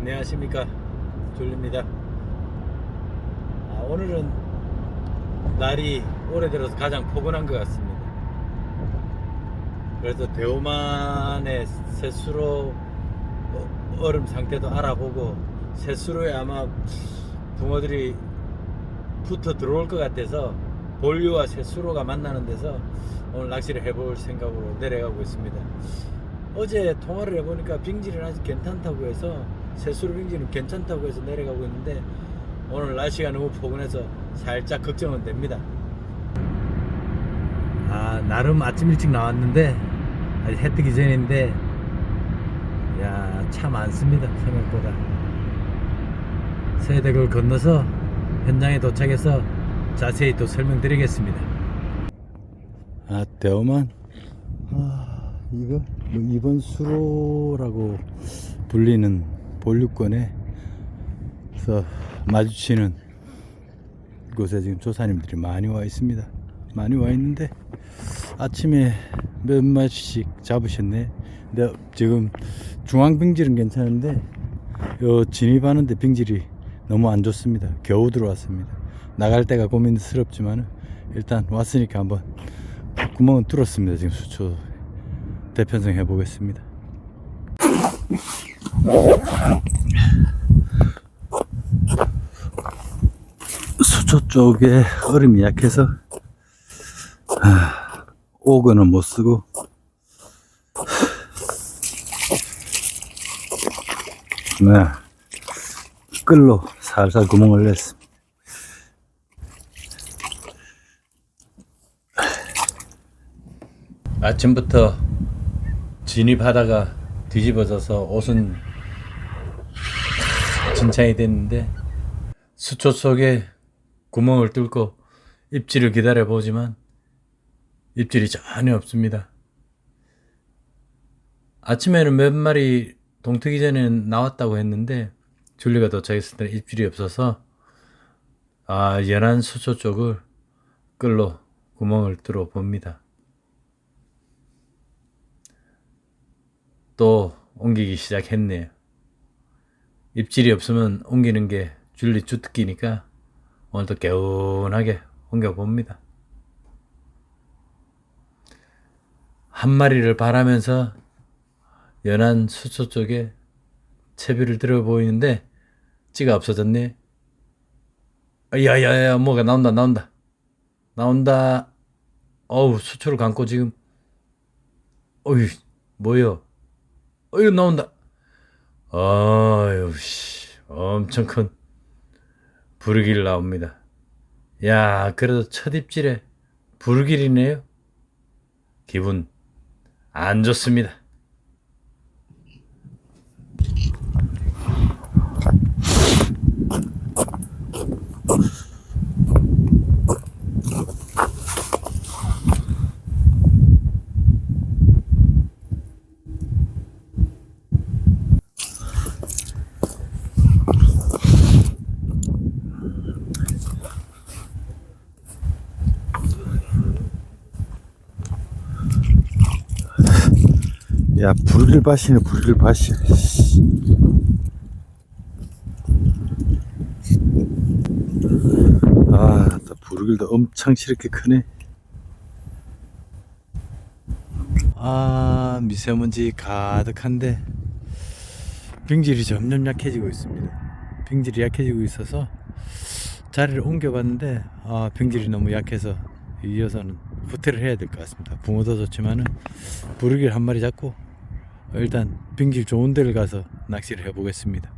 안녕하십니까. 졸립니다. 아, 오늘은 날이 올해 들어서 가장 포근한 것 같습니다. 그래서 대오만의 새수로 어- 얼음 상태도 알아보고 새수로에 아마 붕어들이 붙어 들어올 것 같아서 본류와 새수로가 만나는 데서 오늘 낚시를 해볼 생각으로 내려가고 있습니다. 어제 통화를 해보니까 빙질은 아직 괜찮다고 해서 새수로 빙질은 괜찮다고 해서 내려가고 있는데 오늘 날씨가 너무 포근해서 살짝 걱정은 됩니다. 아 나름 아침 일찍 나왔는데 아직 해 뜨기 전인데 야 차 많습니다 생각보다 세대를 건너서 현장에 도착해서 자세히 또 설명드리겠습니다. 아 대어만 아 이거 뭐 이번 수로라고 불리는 본류권에 서 마주치는 곳에 지금 조사님들이 많이 와 있습니다. 많이 와 있는데 아침에 몇 마리씩 잡으셨네. 근데 지금 중앙 빙질은 괜찮은데 요 진입하는데 빙질이 너무 안 좋습니다. 겨우 들어왔습니다. 나갈 때가 고민스럽지만은 일단 왔으니까 한번 구멍은 뚫었습니다. 지금 수초 대편성 해보겠습니다. 수초 쪽에 얼음이 약해서 아, 오거는 못 쓰고 네, 끌로 살살 구멍을 냈습니다. 아침부터 진입하다가 뒤집어져서 옷은 진창이 됐는데 수초 속에 구멍을 뚫고 입질을 기다려 보지만 입질이 전혀 없습니다. 아침에는 몇 마리 동트기 전에는 나왔다고 했는데 줄리가 도착했을 때는 입질이 없어서 아 연안 수초 쪽을 끌로 구멍을 뚫어 봅니다. 또 옮기기 시작했네요. 입질이 없으면 옮기는 게 줄리 주특기니까 오늘도 개운하게 옮겨봅니다. 한 마리를 바라면서 연안 수초 쪽에 채비를 들어 보이는데 찌가 없어졌네. 야야야 뭐가 나온다 나온다 나온다. 어우 수초를 감고 지금 어이 뭐요? 어이 나온다. 아유 씨 엄청 큰 부르길 나옵니다. 야 그래도 첫 입질에 부르길이네요. 기분 안 좋습니다. 야 불길밭이네 불길밭이 아또 불길도 엄청 이렇게 크네. 아 미세먼지 가득한데 빙질이 점점 약해지고 있습니다. 빙질이 약해지고 있어서 자리를 옮겨봤는데 아 빙질이 너무 약해서 이어서는 후퇴를 해야 될 것 같습니다. 붕어도 좋지만은 부르길 한 마리 잡고 일단 빙질 좋은 데를 가서 낚시를 해보겠습니다.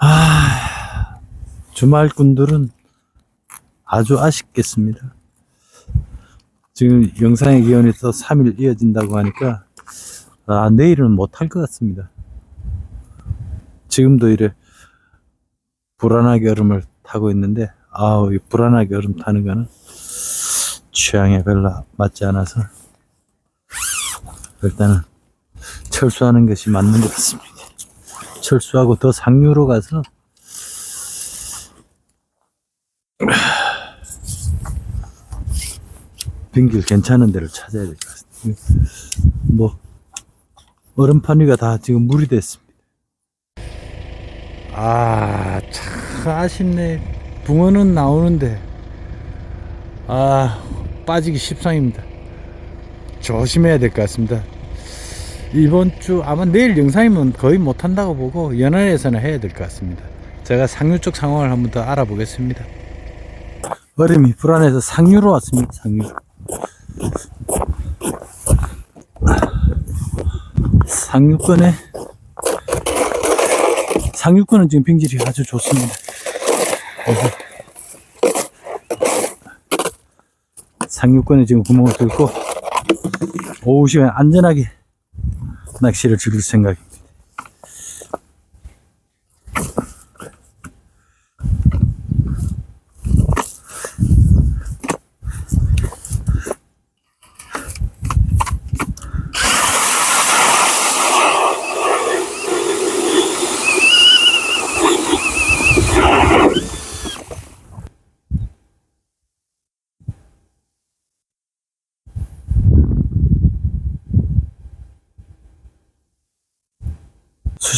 아, 주말꾼들은 아주 아쉽겠습니다. 지금 영상의 기온이 또 3일 이어진다고 하니까 아, 내일은 못할 것 같습니다. 지금도 이래 불안하게 얼음을 타고 있는데 아우 이 불안하게 얼음 타는 거는 취향에 별로 맞지 않아서 일단은 철수하는 것이 맞는 것 같습니다. 철수하고 더 상류로 가서 빙길 괜찮은 데를 찾아야 될 것 같습니다. 뭐 얼음판 위가 다 지금 물이 됐습니다. 아, 참 아쉽네. 붕어는 나오는데 아 빠지기 십상입니다. 조심해야 될 것 같습니다. 이번 주 아마 내일 영상이면 거의 못한다고 보고 연안에서는 해야 될 것 같습니다. 제가 상류 쪽 상황을 한번 더 알아보겠습니다. 얼음이 불안해서 상류로 왔습니다. 상류. 상류권에 상류권은 지금 빙질이 아주 좋습니다. 어허. 상류권에 지금 구멍을 뚫고 오후 시간 안전하게 낚시를 즐길 생각입니다.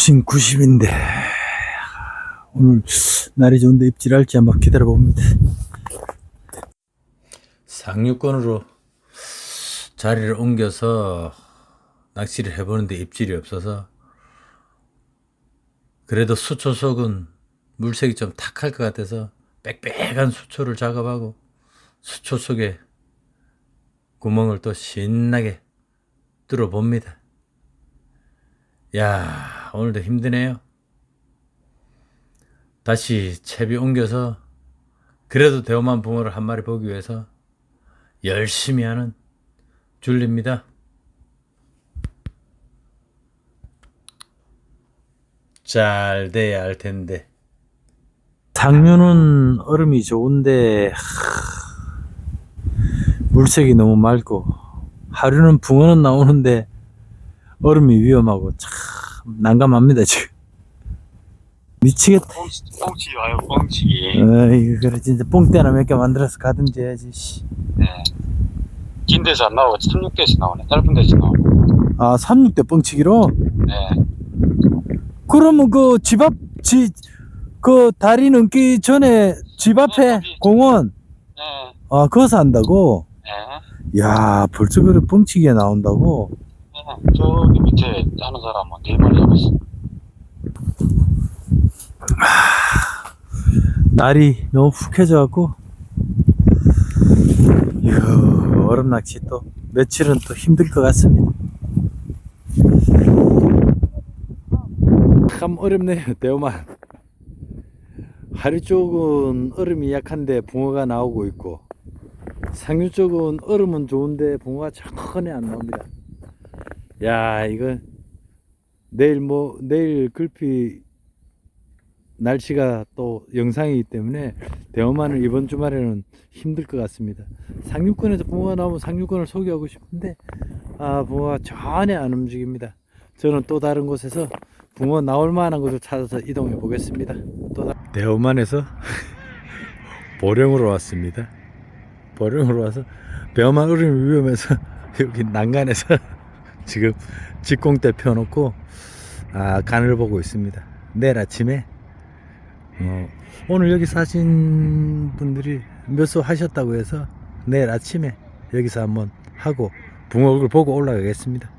수심 90인데 오늘 날이 좋은데 입질할지 한번 기다려 봅니다. 상류권으로 자리를 옮겨서 낚시를 해보는데 입질이 없어서 그래도 수초 속은 물색이 좀 탁할 것 같아서 빽빽한 수초를 작업하고 수초 속에 구멍을 또 신나게 뚫어 봅니다. 야, 오늘도 힘드네요. 다시 채비 옮겨서 그래도 대호만 붕어를 한 마리 보기 위해서 열심히 하는 줄리입니다. 잘 돼야 할 텐데. 상류는 얼음이 좋은데 하, 물색이 너무 맑고 하루는 붕어는 나오는데 얼음이 위험하고 참 난감합니다 지금 미치겠다 뻥치, 뻥치 와요, 뻥치기. 어이 그래 진짜 뽕대나 몇 개 만들어서 가든지 해야지 씨. 네. 긴 데서 안 나오고 16대에서 나오네. 짧은 데서 나오네. 아 36대 뻥치기로? 네. 그러면 그 집 앞 지 그 다리 넘기 전에 집 앞에 공원 네. 아 거기서 한다고? 네. 야 벌써 그래 뻥치기에 나온다고? 네. 저기 밑에 하는 사람은 네 마리 잡았어. 날이 너무 푹해져갖고 이야 얼음 낚시 또 며칠은 또 힘들 것 같습니다 참 어렵네요 대우만 하류 쪽은 얼음이 약한데 붕어가 나오고 있고 상류 쪽은 얼음은 좋은데 붕어가 전혀 안 나옵니다 야 이거 내일 뭐 내일 글피 날씨가 또 영상이기 때문에 대어만을 이번 주말에는 힘들 것 같습니다. 상류권에서 붕어가 나오면 상류권을 소개하고 싶은데 아 붕어가 전혀 안 움직입니다. 저는 또 다른 곳에서 붕어 나올 만한 곳을 찾아서 이동해 보겠습니다. 또 다... 대어만에서 보령으로 왔습니다. 보령으로 와서 배어만 어림이 위험해서 여기 난간에서 지금 직공대 펴놓고 아 간을 보고 있습니다. 내일 아침에 어, 오늘 여기 사신 분들이 몇 수 하셨다고 해서 내일 아침에 여기서 한번 하고 붕어 얼굴 보고 올라가겠습니다.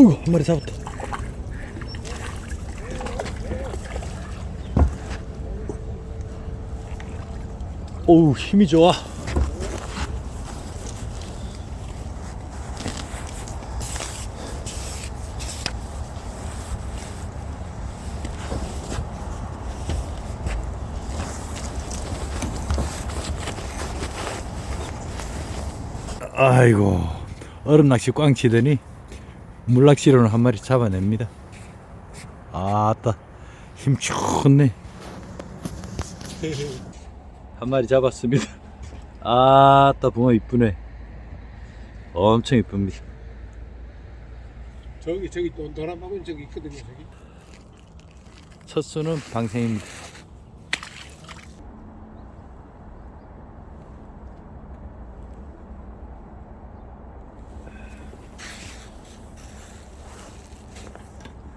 어이구 한 마리 잡았다. 어우 힘이 좋아. 아이고 얼음 낚시 꽝 치더니 물낚시로는 한 마리 잡아냅니다. 아따 힘 좋네. 한 마리 잡았습니다. 아따 붕어 이쁘네. 엄청 이쁩니다. 저기 저기 또 노란 바구니 저기 있거든요 저기 첫 수는 방생입니다.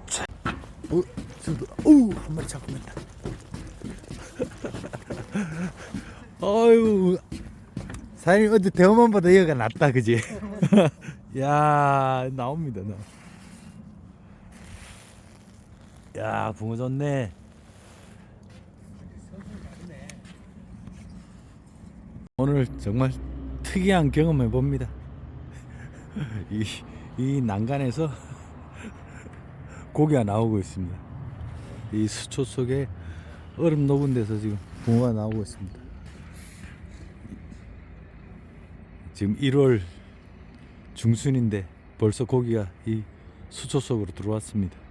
자, 어, 저도, 어우, 한 마리 잡고 있다. 아유, 사장님 어제 대원만보다 얘가 낫다, 그지? 야, 나옵니다, 나. 야 붕어 좋네 오늘 정말 특이한 경험해 봅니다 이, 이 난간에서 고기가 나오고 있습니다 이 수초 속에 얼음 녹은 데서 지금 붕어가 나오고 있습니다 지금 1월 중순인데 벌써 고기가 이 수초 속으로 들어왔습니다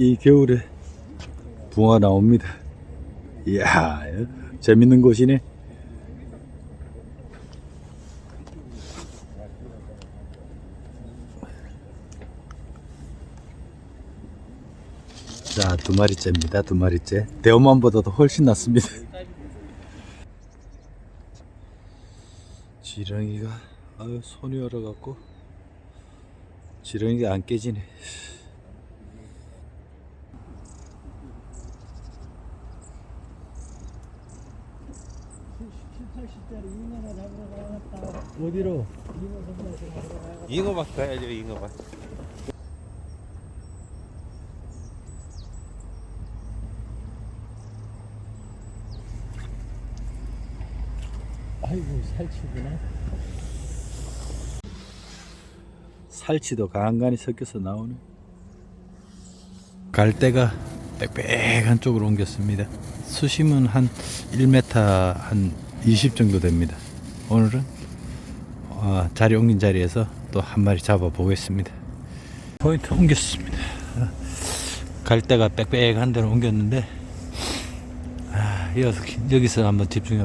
이 겨울에 붕어가 나옵니다. 이야, 재밌는 곳이네. 자, 두 마리째입니다. 두 마리째. 대어만보다도 훨씬 낫습니다. 지렁이가 아유 손이 얼어갖고 지렁이가 안 깨지네. 어디로? 잉어밭 가야죠 잉어밭 아이고 살치구나. 살치도 간간히 섞여서 나오네. 갈대가 빽빽한 쪽으로 옮겼습니다. 수심은 한 1m 한 20 정도 됩니다. 오늘은 아, 자리 옮긴 자리에서 또 한 마리 잡아 보겠습니다. 포인트 옮겼습니다. 갈대가 빽빽한 데로 옮겼는데 아, 여기서, 여기서 한번 집중해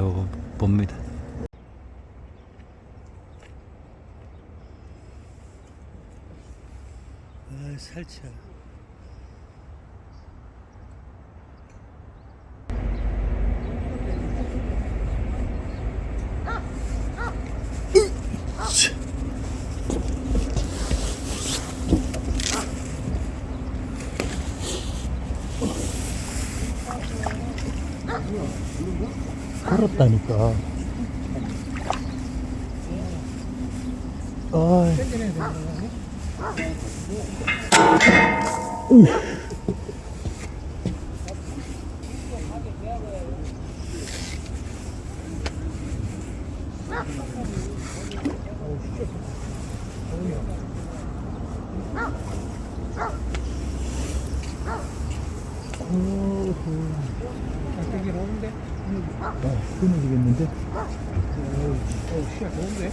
봅니다. 아, 살치 야. 걸었다니까. 아, 되게 나오는데 아, 끊어지겠는데? 어 시야 좋은데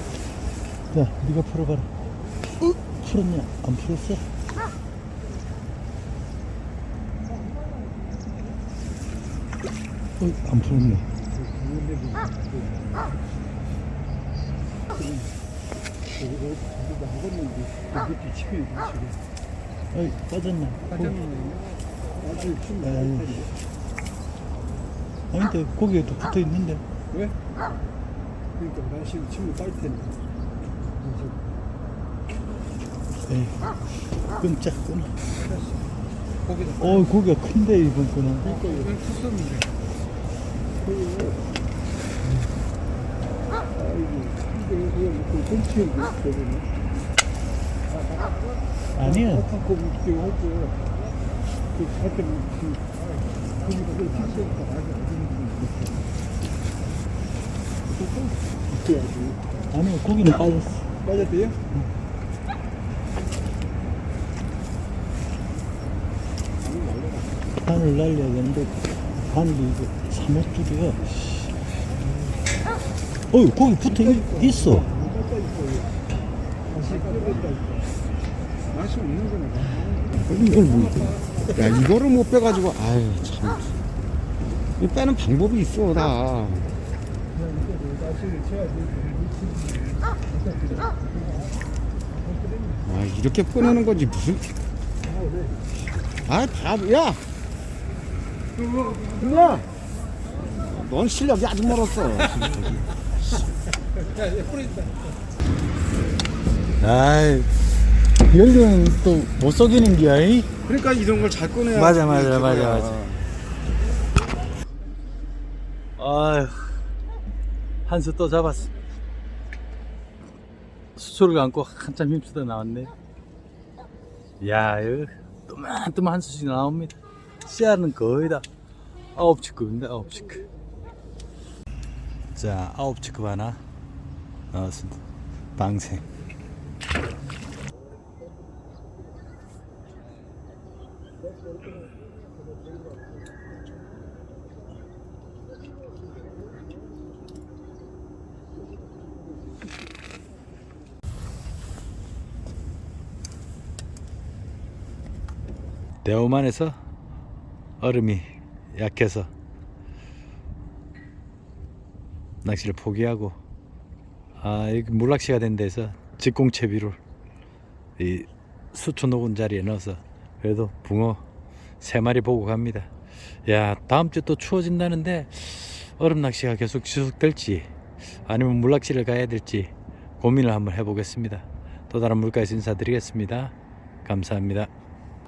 자, 네가 풀어봐라. 어? 풀었냐? 안 풀었어? 어, 안 풀었네. 어이, 빠졌나? 빠졌는데 아주 춤 근데 고기가 또 붙어 있는데. 왜? 그러니까 날씨는 침을 빨 텐데. 에이, 끈짝 끊어. 어, 고기가 큰데, 이번 거는. 그러니까 이건 아이고, 이거 뭐. 아니야. 고때 아니야, 고기는 빠졌어. 맞았대요? 판을 날려야 되는데, 판이 이거 3호줄이야. 어이, 고기 붙어 있- 있어. 맛이 없는 거네. 이걸 뭐, 야, 이거를 못 빼가지고, 아유, 참. 이 빼는 방법이 있어, 채워야지. 아, 이렇게 꺼내는 건지 무슨. 아, 다, 야! 누나! 넌 실력이 아직 멀었어. 야. 아이, 열면 또못 속이는 게야, 이? 그러니까 이런 걸 잘 꺼내야 맞아, 맞아, 맞아, 맞아. 아휴, 한수 또 잡았어. 수초를 안고 한참 힘쓰다 나왔네. 야, 이거 또만또만 한 수씩 나옵니다. 씨알은 거의 다 아홉 치급인데, 아홉 치급. 자, 아홉 치급 하나 나왔습니다. 방생. 대오만에서 얼음이 약해서 낚시를 포기하고 아 여기 물낚시가 된 데서 직공채비를 이 수초 녹은 자리에 넣어서 그래도 붕어 세 마리 보고 갑니다. 야 다음 주 또 추워진다는데 얼음 낚시가 계속 지속될지 아니면 물낚시를 가야 될지 고민을 한번 해보겠습니다. 또 다른 물가에서 인사드리겠습니다. 감사합니다.